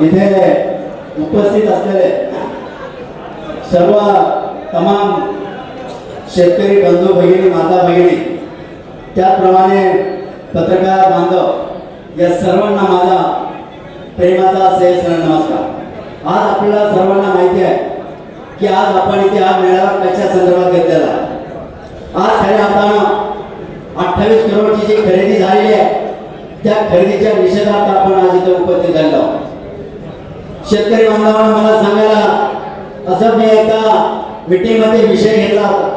इथे उपस्थित असलेले सर्व तमाम शेतकरी बंधू भगिनी माता भगिनी त्याचप्रमाणे पत्रकार बांधव या सर्वांना माझा प्रेमाचा सेसर नमस्कार. आज आपल्याला सर्वांना माहिती आहे की आज आपण इथे हा मेळावा कशा संदर्भात घेतलेला आज खऱ्या अर्थानं अठ्ठावीस करोडची जी खरेदी झालेली आहे त्या खरेदीच्या निषेधार्थ आपण आज इथे उपस्थित झालेलो शेतकरी बांधवांना मला सांगायला असं मी एका मिटिंगमध्ये विषय घेतला होता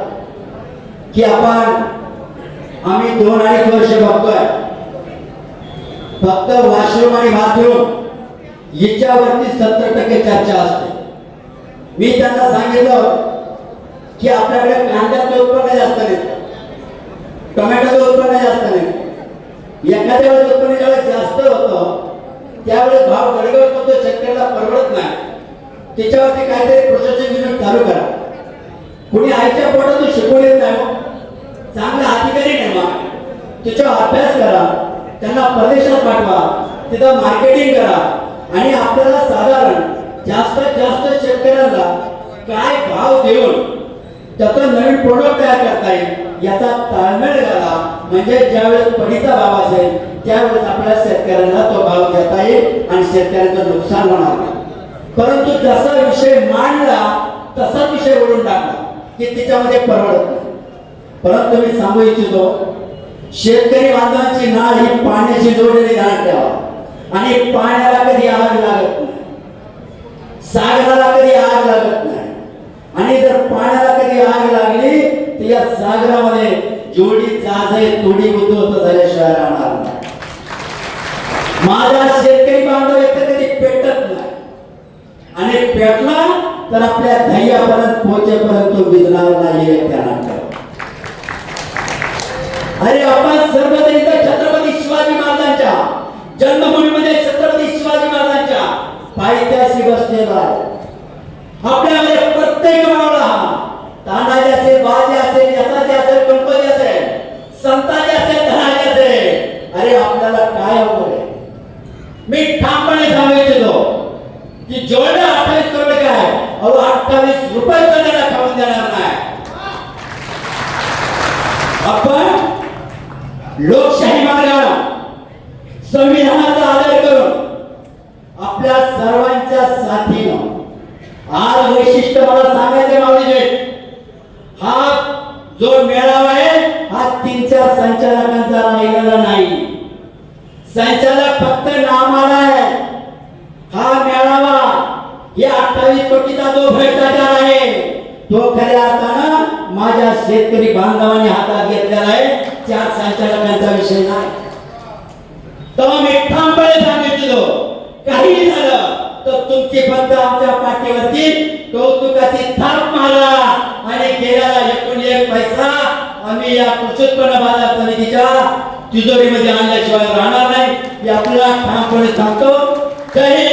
की आपण आम्ही दोन अडीच वर्ष बघतोय. फक्त वॉशरूम आणि बाथरूम याच्यावरती सत्तर टक्के चर्चा असते. मी त्यांना सांगितलं की आपल्याकडे कांद्याचं उत्पन्न जास्त नाही टोमॅटोचं उत्पन्न जास्त नाही. एखाद्या वेळेस उत्पन्न ज्यावेळेस जास्त होतं त्यावेळेस भाव गडगड होतो शेतकऱ्याला परवडत नाही. त्याच्यावरती काहीतरी प्रोसेसिंग युनिट चालू करा. कुणी आईच्या पोटातून शिकवून येत नाही हो. चांगला अधिकारी नेमा त्याच्यावर अभ्यास करा. त्यांना परदेशात पाठवा. तिथं मार्केटिंग करा. आणि आपल्याला साधारण जास्तीत जास्त शेतकऱ्यांना काय भाव देऊन त्याचं नवीन प्रोडक्ट तयार करता येईल याचा ताळमेळ घाला. म्हणजे ज्यावेळेस पडीचा भाव असेल त्यावेळेस आपल्या शेतकऱ्यांना तो भाव घेता येईल आणि शेतकऱ्यांचं नुकसान होणार नाही. परंतु जसा विषय मांडला तसा विषय ओढून टाकला की त्याच्यामध्ये परवडत नाही. परंतु मी सांगू इच्छितो शेतकरी बांधवांची नाळ ही पाण्याशी जोडलेली नाळ ठेवा. आणि पाण्याला कधी आग लागत नाही. सागराला कधी आग लागत नाही. आणि जर पाण्याला कधी आग लागली तर या सागरामध्ये जेवढी जाज तोडी तेवढी उद्ध्वस्त झाल्याशिवाय राहणार नाही. माझा शेतकरी बांधव इथं कधी पेटत नाही. आणि पेटला तर आपल्या ध्येयापर्यंत पोहोचेपर्यंत तो भिजणार नाही त्यानंतर अरे आपण सर्व छत्र छत्रपती शिवाजी महाराजांच्या जन्मभूमीमध्ये छत्रपती शिवाजी महाराजांच्या पायथ्याशी बसलेला आहे आपल्यामध्ये प्रत्येक मावळा तानाजी असेल बाजी असेल यसाचे असेल गणपती असेल संताजी असेल धनाजी असेल अरे आपल्याला काय अवघड आहे मी ठामपणे सांगू इच्छितो की जेवढे अठ्ठावीस करोड काय अहो अठ्ठावीस रुपये सुद्धा खाऊन देणार नाही. आपण लोकशाही मार्गाने संविधानाचा आदर करून आपल्या सर्वांच्या साथीनं आज वैशिष्ट्य मला सांगायचे माऊलीचे हा जो मेळावा आहे हा तीन चार संचालकांचा राहिलेला नाही. संचालक फक्त नामाला आहे हा मेळावा हे अठ्ठावीस कोटीचा जो भ्रष्टाचार आहे तो खऱ्या अर्थानं माझ्या शेतकरी बांधवांनी हातात घेतलेला आहे. चार संचालकांचा विषय नाही. तेव्हा मी ठामपणे सांगितलो काही झालं तर तुमची फक्त आमच्या पाठीवरती कौतुकाची थाप मारा आणि गेल्याला एकूण एक पैसा आम्ही या कृषी उत्पन्न बाजार समितीच्या तिजोरीमध्ये आणल्याशिवाय राहणार नाही. हे आपल्याला ठामपणे सांगतो जय जय